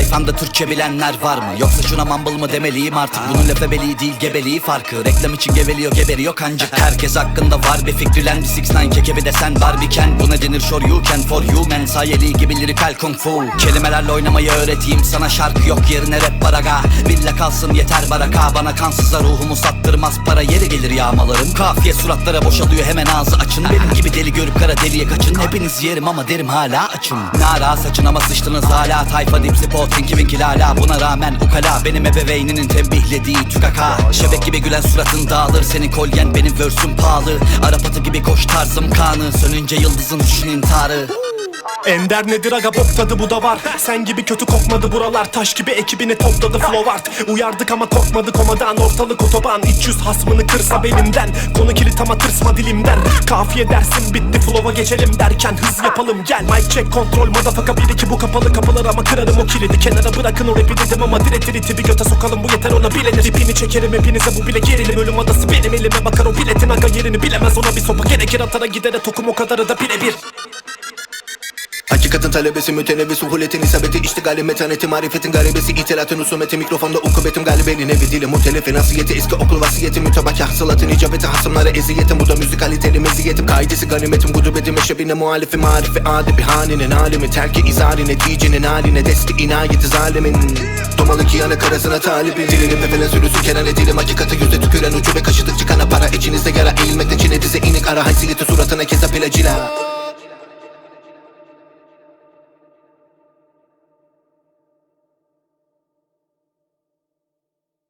Arkamda Türkçe bilenler var mı? Yoksa şuna mumble mı demeliyim artık? Bunun lefebeliği değil gebeliği farkı. Reklam için geveliyor geberiyor kancık. Herkes hakkında var bir fikri Lan bir six nine keke bir de sen Barbiken Bu ne denir sure you can for you man? Sayeli gibi lirikal kung fu. Kelimelerle oynamayı öğreteyim sana şarkı yok yerine rap baraga Villa kalsın yeter baraka. Bana kansıza ruhumu sattırmaz para Yeri gelir yağmalarım. Kafiye suratlara boşalıyor hemen ağzı açın. Benim gibi deli deliye kaçın. Hepiniz yerim ama derim hala açım. Nara saçın ama sıçtınız hala. Tayfa dipsi pot tinky winky lala Buna rağmen ukala. Benim ebeveyninin tembihlediği tükaka. Şebek gibi gülen suratın dağılır. Senin kolyen benim versüm pahalı. Arap atı gibi koş tarzım kanı. Sönünce yıldızın düşün intiharı Ender nedir aga bok tadı bu da var. Sen gibi kötü kokmadı buralar. Taş gibi ekibini topladı flow art Uyardık ama korkmadı komadan. Ortalık otoban. İç yüz hasmını kırsa belimden. Konu kilit ama tırsma dilimden. Kafiye dersin bitti flow'a geçelim derken Hız yapalım gel. Mic check kontrol madafaka bir iki bu kapalı kapılar Ama kırarım o kilidi. Kenara bırakın o rapi dedim Ama direkt bir göte sokalım. Bu yeter ona bilenir. İpini çekerim hepinize bu bile gerilim. Ölüm adası benim elime bakar o biletin aga yerini bilemez. Ona bir sopa gerekir atara gidere tokum o kadarı da birebir Hakikatin talebesi mütenevvis uhuletin isabeti iştigali metaneti marifetin garibesi itilatın usumeti mikrofonda ukubetim galibenin evi dili mutelefi nasiyeti eski okul vasiyeti mütebaki hasılatın icabeti hasımlara eziyetim bu da müzikaliteli meziyetim kaidesi ganimetim gudubetim eşebine muhalifi marifi adibi haninin alimi terki izari neticenin haline desti inayeti zalimin. Domalı ki yana karasına talibim. Dilinin pepelen sürüsü kenan edilim Hakikati yüzde tüküren ucu ve kaşıdık çıkana para İçinizde yara eğilmekte çine dize inik ara haysiyeti suratına keza placila